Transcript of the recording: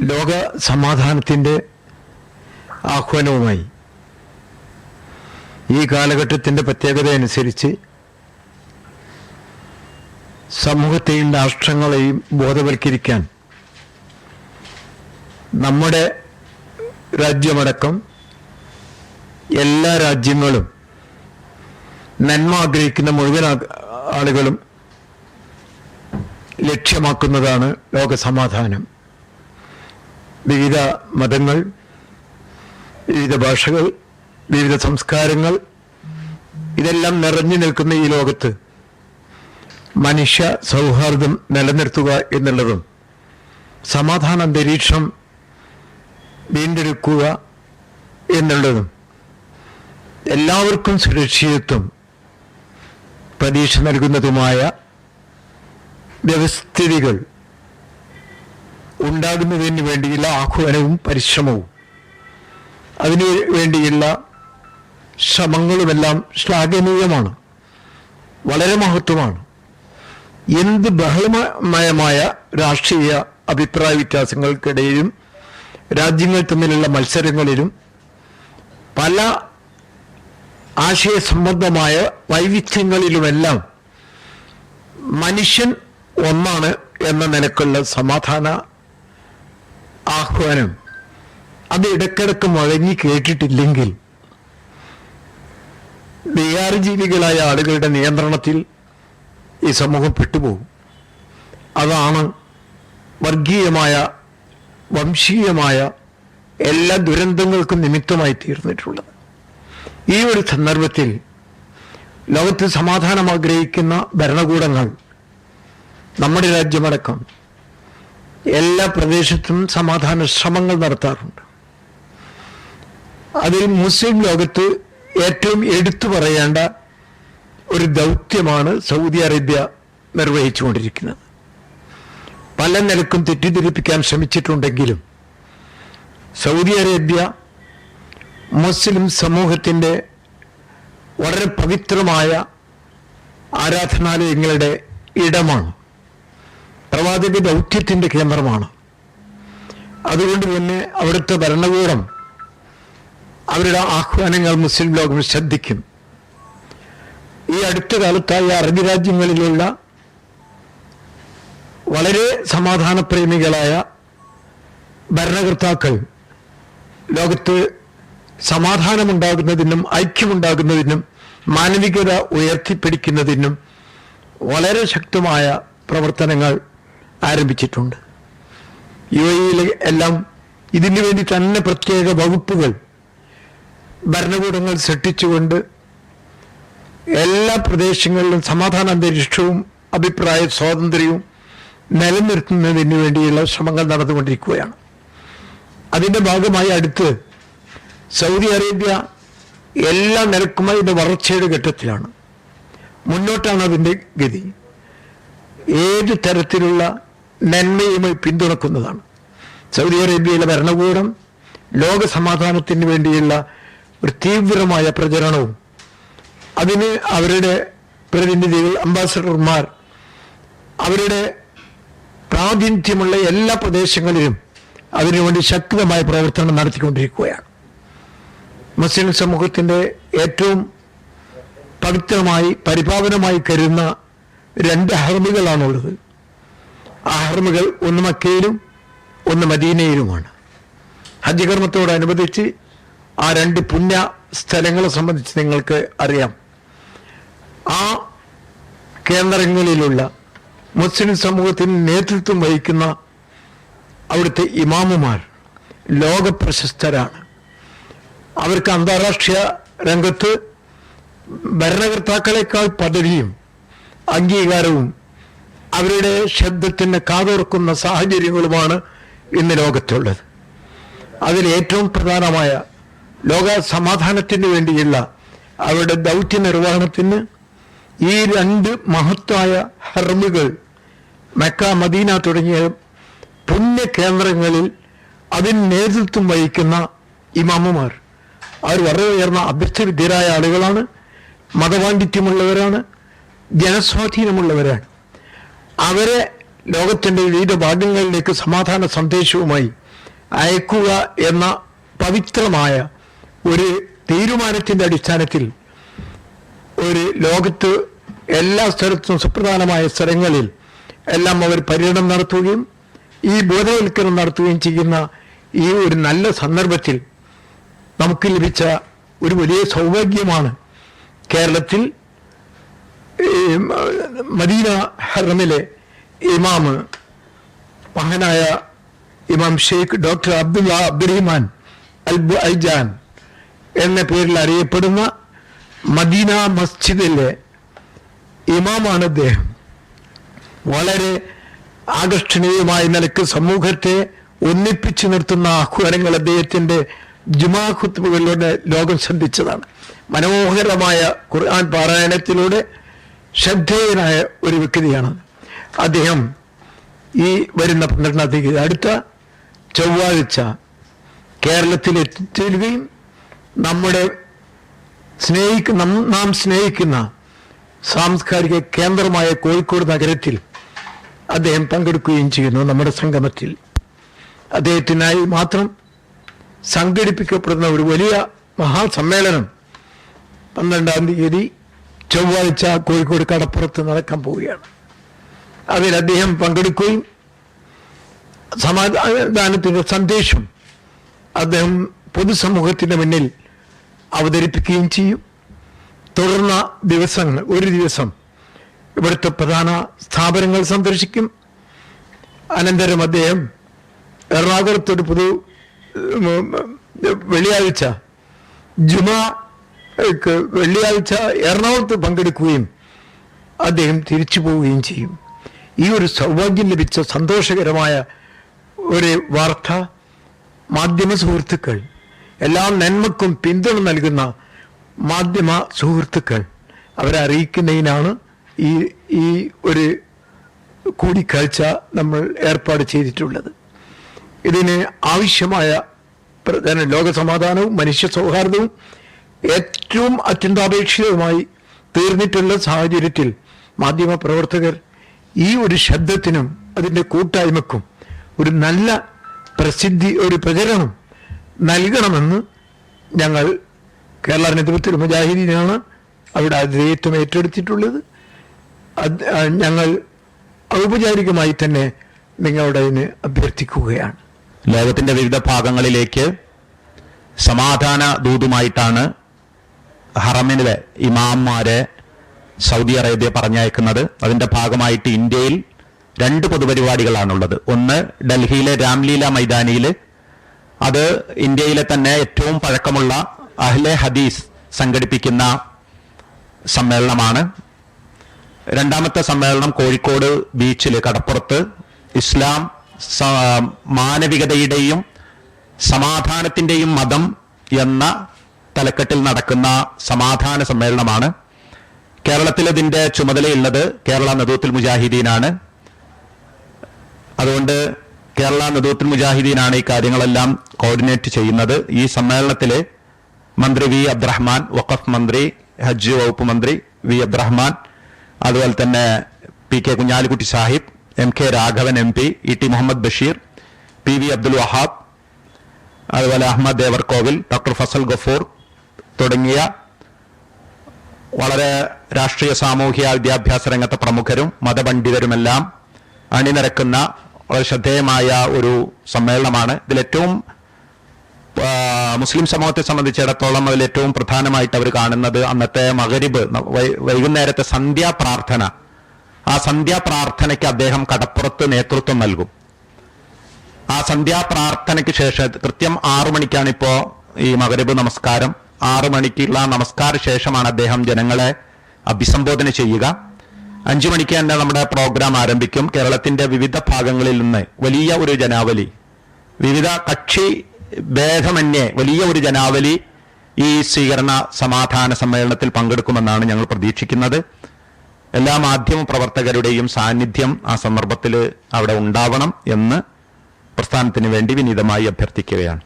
ലോക സമാധാനത്തിന്റെ ആഹ്വാനവുമായി. ഈ കാലഘട്ടത്തിന്റെ പ്രത്യേകത അനുസരിച്ച് സമൂഹത്തെയും രാഷ്ട്രങ്ങളെയും ബോധവൽക്കരിക്കാൻ നമ്മുടെ രാജ്യമടക്കം എല്ലാ രാജ്യങ്ങളും നന്മ ആഗ്രഹിക്കുന്ന മുഴുവൻ ആളുകളും ലക്ഷ്യമാക്കുന്നതാണ് ലോകസമാധാനം. വിവിധ മതങ്ങൾ വിവിധ ഭാഷകൾ വിവിധ സംസ്കാരങ്ങൾ ഇതെല്ലാം നിറഞ്ഞു നിൽക്കുന്ന ഈ ലോകത്ത് മനുഷ്യ സൗഹാർദ്ദം നിലനിർത്തുക എന്നുള്ളതും സമാധാന അന്തരീക്ഷം വീണ്ടെടുക്കുക എന്നുള്ളതും എല്ലാവർക്കും സുരക്ഷിതത്വം പ്രതീക്ഷ നൽകുന്നതുമായ വ്യവസ്ഥിതികൾ ഉണ്ടാകുന്നതിന് വേണ്ടിയുള്ള ആഹ്വാനവും പരിശ്രമവും. അതിനു വേണ്ടിയുള്ള ശ്രമങ്ങളുമെല്ലാം ശ്ലാഘനീയമാണ്. വളരെ മഹത്വമാണ്. എന്ത് ബഹളമയമായ രാഷ്ട്രീയ അഭിപ്രായ വ്യത്യാസങ്ങൾക്കിടയിലും രാജ്യങ്ങൾ തമ്മിലുള്ള മത്സരങ്ങളിലും പല ആശയസംബന്ധമായ വൈവിധ്യങ്ങളിലുമെല്ലാം മനുഷ്യൻ ഒന്നാണ് എന്ന നിലക്കുള്ള സമാധാന ആഹ്വാനം. അത് ഇടക്കിടക്ക് മുഴങ്ങി കേട്ടിട്ടില്ലെങ്കിൽ വികാരജീവികളായ ആളുകളുടെ നിയന്ത്രണത്തിൽ ഈ സമൂഹം പെട്ടുപോകും. അതാണ് വർഗീയമായ വംശീയമായ എല്ലാ ദുരന്തങ്ങൾക്കും നിമിത്തമായി തീർന്നിട്ടുള്ളത്. ഈ ഒരു സന്ദർഭത്തിൽ ലോകത്ത് സമാധാനം ആഗ്രഹിക്കുന്ന ഭരണകൂടങ്ങൾ നമ്മുടെ രാജ്യമടക്കം എല്ലാ പ്രദേശത്തും സമാധാന ശ്രമങ്ങൾ നടത്താറുണ്ട്. അതിൽ മുസ്ലിം ലോകത്ത് ഏറ്റവും എടുത്തു പറയേണ്ട ഒരു ദൗത്യമാണ് സൗദി അറേബ്യ നിർവഹിച്ചുകൊണ്ടിരിക്കുന്നത്. പല നിലക്കും തെറ്റിദ്ധരിപ്പിക്കാൻ ശ്രമിച്ചിട്ടുണ്ടെങ്കിലും സൗദി അറേബ്യ മുസ്ലിം സമൂഹത്തിന്റെ വളരെ പവിത്രമായ ആരാധനാലയങ്ങളുടെ ഇടമാണ്. പ്രവാചക ദൗത്യത്തിന്റെ കേന്ദ്രമാണ്. അതുകൊണ്ട് തന്നെ അവിടുത്തെ ഭരണകൂടം അവരുടെ ആഹ്വാനങ്ങൾ മുസ്ലിം ലോകം ശ്രദ്ധിക്കും. ഈ അടുത്ത കാലത്തായി അറബി രാജ്യങ്ങളിലുള്ള വളരെ സമാധാനപ്രേമികളായ ഭരണകർത്താക്കൾ ലോകത്ത് സമാധാനമുണ്ടാകുന്നതിനും ഐക്യമുണ്ടാകുന്നതിനും മാനവികത ഉയർത്തിപ്പിടിക്കുന്നതിനും വളരെ ശക്തമായ പ്രവർത്തനങ്ങൾ ആരംഭിച്ചിട്ടുണ്ട്. യു എയിലെ എല്ലാം ഇതിനു വേണ്ടി തന്നെ പ്രത്യേക വകുപ്പുകൾ ഭരണകൂടങ്ങൾ സൃഷ്ടിച്ചുകൊണ്ട് എല്ലാ പ്രദേശങ്ങളിലും സമാധാന അന്തരീക്ഷവും അഭിപ്രായ സ്വാതന്ത്ര്യവും നിലനിർത്തുന്നതിന് വേണ്ടിയുള്ള ശ്രമങ്ങൾ നടന്നുകൊണ്ടിരിക്കുകയാണ്. അതിന്റെ ഭാഗമായി അടുത്ത് സൗദി അറേബ്യ എല്ലാ നിരക്കും അതിന്റെ വളർച്ചയുടെ ഘട്ടത്തിലാണ്. മുന്നോട്ടാണ് അതിന്റെ ഗതി. ഏത് തരത്തിലുള്ള നന്മയുമായി പിന്തുണക്കുന്നതാണ്. സൗദി അറേബ്യയിലെ ഭരണകൂടം ലോക സമാധാനത്തിന് വേണ്ടിയുള്ള ഒരു തീവ്രമായ പ്രചരണവും അതിന് അവരുടെ പ്രതിനിധികൾ അംബാസഡർമാർ അവരുടെ പ്രാതിനിധ്യമുള്ള എല്ലാ പ്രദേശങ്ങളിലും അതിനുവേണ്ടി ശക്തമായ പ്രവർത്തനം നടത്തിക്കൊണ്ടിരിക്കുകയാണ്. മുസ്ലിം സമൂഹത്തിന്റെ ഏറ്റവും പവിത്രമായി പരിപാവനമായി കരുതുന്ന രണ്ട് ഹർമികളാണുള്ളത് ആ ഹർമികൾ ഒന്ന് മക്കയിലും ഒന്ന് മദീനയിലുമാണ്. ഹജ്ജ് കർമ്മത്തോടനുബന്ധിച്ച് ആ രണ്ട് പുണ്യ സ്ഥലങ്ങളെ സംബന്ധിച്ച് നിങ്ങൾക്ക് അറിയാം. ആ കേന്ദ്രങ്ങളിലുള്ള മുസ്ലിം സമൂഹത്തിന് നേതൃത്വം വഹിക്കുന്ന അവിടുത്തെ ഇമാമുമാർ ലോക പ്രശസ്തരാണ് അവർക്ക് അന്താരാഷ്ട്ര രംഗത്ത് ഭരണകർത്താക്കളെക്കാൾ പദവിയും അംഗീകാരവും അവരുടെ ശബ്ദത്തിന് കാതോർക്കുന്ന സാഹചര്യങ്ങളുമാണ് ഇന്ന് ലോകത്തുള്ളത്. അതിൽ ഏറ്റവും പ്രധാനമായ ലോക സമാധാനത്തിന് വേണ്ടിയുള്ള അവരുടെ ദൗത്യ നിർവഹണത്തിന് ഈ രണ്ട് മഹത്തായ ഹർമുകൾ മെക്ക മദീന തുടങ്ങിയ പുണ്യ കേന്ദ്രങ്ങളിൽ അതിന് നേതൃത്വം വഹിക്കുന്ന ഇമാമുമാർ. അവർ വളരെ ഉയർന്ന അഭ്യസ്തവിദ്യരായ ആളുകളാണ്. മതപാണ്ഡിത്യമുള്ളവരാണ് ജനസ്വാധീനമുള്ളവരാണ്. അവരെ ലോകത്തിന്റെ വിവിധ ഭാഗങ്ങളിലേക്ക് സമാധാന സന്ദേശവുമായി അയക്കുക എന്ന പവിത്രമായ ഒരു തീരുമാനത്തിന്റെ അടിസ്ഥാനത്തിൽ ഒരു ലോകത്ത് എല്ലാ സ്ഥലത്തും സുപ്രധാനമായ സ്ഥലങ്ങളിൽ എല്ലാം അവർ പര്യടനം നടത്തുകയും ഈ ബോധവൽക്കരണം നടത്തുകയും ചെയ്യുന്ന ഈ ഒരു നല്ല സന്ദർഭത്തിൽ നമുക്ക് ലഭിച്ച ഒരു വലിയ സൗഭാഗ്യമാണ് കേരളത്തിൽ മദീന ഹറമിലെ ഇമാമ് മഹാനായ ഇമാം ഷെയ്ഖ് ഡോക്ടർ അബ്ദുള്ള അബ്ദുറഹിമാൻ അൽബു അൽജാൻ എന്ന പേരിൽ അറിയപ്പെടുന്ന മദീന മസ്ജിദിലെ ഇമാമാണ് അദ്ദേഹം. വളരെ ആകർഷണീയമായ നിലയ്ക്ക് സമൂഹത്തെ ഒന്നിപ്പിച്ചു നിർത്തുന്ന ആഹ്വാനങ്ങൾ അദ്ദേഹത്തിന്റെ ജുമാ ഖുത്ബുകളിലൂടെ ലോകം ശ്രദ്ധിച്ചതാണ്. മനോഹരമായ ഖുർആൻ പാരായണത്തിലൂടെ ശ്രദ്ധേയനായ ഒരു വ്യക്തിയാണ് അദ്ദേഹം ഈ വരുന്ന പന്ത്രണ്ടാം തീയതി അടുത്ത ചൊവ്വാഴ്ച കേരളത്തിൽ എത്തിച്ചേരുകയും നമ്മുടെ സ്നേഹിക്ക നാം സ്നേഹിക്കുന്ന സാംസ്കാരിക കേന്ദ്രമായ കോഴിക്കോട് നഗരത്തിൽ അദ്ദേഹം പങ്കെടുക്കുകയും ചെയ്യുന്നു നമ്മുടെ സംഗമത്തിൽ. അദ്ദേഹത്തിനായി മാത്രം സംഘടിപ്പിക്കപ്പെടുന്ന ഒരു വലിയ മഹാസമ്മേളനം പന്ത്രണ്ടാം തീയതി ചൊവ്വാഴ്ച കോഴിക്കോട് കടപ്പുറത്ത് നടക്കാൻ പോവുകയാണ്. അതിൽ അദ്ദേഹം പങ്കെടുക്കുകയും സമാധാനത്തിന്റെ സന്ദേശം അദ്ദേഹം പൊതുസമൂഹത്തിന്റെ മുന്നിൽ അവതരിപ്പിക്കുകയും ചെയ്യും. തുടർന്ന ദിവസങ്ങൾ ഒരു ദിവസം ഇവിടുത്തെ പ്രധാന സ്ഥാപനങ്ങൾ സന്ദർശിക്കും. അനന്തരം അദ്ദേഹം എറണാകുളത്ത് ഒരു പൊതു വെള്ളിയാഴ്ച ജുമാ വെള്ളിയാഴ്ച എറണാകുളത്ത് പങ്കെടുക്കുകയും അദ്ദേഹം തിരിച്ചു പോവുകയും ചെയ്യും. ഈ ഒരു സൗഭാഗ്യം ലഭിച്ച സന്തോഷകരമായ ഒരു വാർത്ത മാധ്യമ സുഹൃത്തുക്കൾ എല്ലാ നന്മക്കും പിന്തുണ നൽകുന്ന മാധ്യമ സുഹൃത്തുക്കൾ അവരെ അറിയിക്കുന്നതിനാണ് ഈ ഈ ഒരു കൂടിക്കാഴ്ച നമ്മൾ ഏർപ്പാട് ചെയ്തിട്ടുള്ളത്. ഇതിന് ആവശ്യമായ പ്രധാന ലോകസമാധാനവും മനുഷ്യ സൗഹാർദ്ദവും ഏറ്റവും അത്യന്താപേക്ഷിതമായി തീർന്നിട്ടുള്ള സാഹചര്യത്തിൽ മാധ്യമ പ്രവർത്തകർ ഈ ഒരു ശബ്ദത്തിനും അതിന്റെ കൂട്ടായ്മക്കും ഒരു നല്ല പ്രസിദ്ധി ഒരു പ്രചരണം നൽകണമെന്ന് ഞങ്ങൾ കേരള നേതൃത്വത്തിൽ മുജാഹിദീനാണ് അവിടെ അതിഥേയത്വം ഏറ്റെടുത്തിട്ടുള്ളത്. ഞങ്ങൾ ഔപചാരികമായി തന്നെ നിങ്ങളുടെ അതിന് അഭ്യർത്ഥിക്കുകയാണ്. ലോകത്തിന്റെ വിവിധ ഭാഗങ്ങളിലേക്ക് സമാധാന ദൂതുമായിട്ടാണ് ഹറമിലെ ഇമാംമാരെ സൗദി അറേബ്യ പറഞ്ഞയക്കുന്നത്. അതിന്റെ ഭാഗമായിട്ട് ഇന്ത്യയിൽ രണ്ട് പൊതുപരിപാടികളാണുള്ളത്. ഒന്ന് ഡൽഹിയിലെ രാംലീല മൈതാനിയിൽ അത് ഇന്ത്യയിലെ തന്നെ ഏറ്റവും പഴക്കമുള്ള അഹ്ലെ ഹദീസ് സംഘടിപ്പിക്കുന്ന സമ്മേളനമാണ്. രണ്ടാമത്തെ സമ്മേളനം കോഴിക്കോട് ബീച്ചിൽ കടപ്പുറത്ത്. ഇസ്ലാം മാനവികതയുടെയും സമാധാനത്തിന്റെയും മതം എന്ന തലക്കെട്ടിൽ നടക്കുന്ന സമാധാന സമ്മേളനമാണ്. കേരളത്തിൽ ഇതിന്റെ ചുമതലയുള്ളത് കേരള നദൂത്തുൽ മുജാഹിദീനാണ്. അതുകൊണ്ട് കേരള നദൂത്തുൽ മുജാഹിദീനാണ് ഈ കാര്യങ്ങളെല്ലാം കോർഡിനേറ്റ് ചെയ്യുന്നത്. ഈ സമ്മേളനത്തിൽ മന്ത്രി വി അബ്ദുറഹ്മാൻ വഖഫ് മന്ത്രി ഹജ്ജ് വകുപ്പ് മന്ത്രി വി അബ്ദുറഹ്മാൻ അതുപോലെ തന്നെ P K Kunhalikutty Sahib M K Raghavan M P E T Muhammad Basheer P V Abdul Wahab അതുപോലെ അഹമ്മദ് ദേവർകോവിൽ ഡോക്ടർ ഫസൽ ഗഫൂർ തുടങ്ങിയ വളരെ രാഷ്ട്രീയ സാമൂഹ്യ വിദ്യാഭ്യാസ രംഗത്തെ പ്രമുഖരും മതപണ്ഡിതരുമെല്ലാം അണിനിരക്കുന്ന വളരെ ശ്രദ്ധേയമായ ഒരു സമ്മേളനമാണ്. ഇതിലേറ്റവും മുസ്ലിം സമൂഹത്തെ സംബന്ധിച്ചിടത്തോളം അതിൽ ഏറ്റവും പ്രധാനമായിട്ട് അവർ കാണുന്നത് അന്നത്തെ മകരിബ് വൈകുന്നേരത്തെ സന്ധ്യാപ്രാർത്ഥന ആ സന്ധ്യാപ്രാർത്ഥനയ്ക്ക് അദ്ദേഹം കടപ്പുറത്ത് നേതൃത്വം നൽകും. ആ സന്ധ്യാപ്രാർത്ഥനയ്ക്ക് ശേഷം കൃത്യം ആറു മണിക്കാണ് ഇപ്പോ ഈ മകരിബ് നമസ്കാരം. ആറു മണിക്കുള്ള നമസ്കാര ശേഷമാണ് അദ്ദേഹം ജനങ്ങളെ അഭിസംബോധന ചെയ്യുക. അഞ്ചു മണിക്ക് തന്നെ നമ്മുടെ പ്രോഗ്രാം ആരംഭിക്കും. കേരളത്തിന്റെ വിവിധ ഭാഗങ്ങളിൽ നിന്ന് വലിയ ഒരു ജനാവലി. വിവിധ കക്ഷി ഭേദമന്യേ വലിയ ഒരു ജനാവലി ഈ സ്വീകരണ സമാധാന സമ്മേളനത്തിൽ പങ്കെടുക്കുമെന്നാണ് ഞങ്ങൾ പ്രതീക്ഷിക്കുന്നത്. എല്ലാ മാധ്യമ പ്രവർത്തകരുടെയും സാന്നിധ്യം ആ സന്ദർഭത്തിൽ അവിടെ ഉണ്ടാവണം എന്ന് പ്രസ്ഥാനത്തിന് വേണ്ടി വിനീതമായി അഭ്യർത്ഥിക്കുകയാണ്.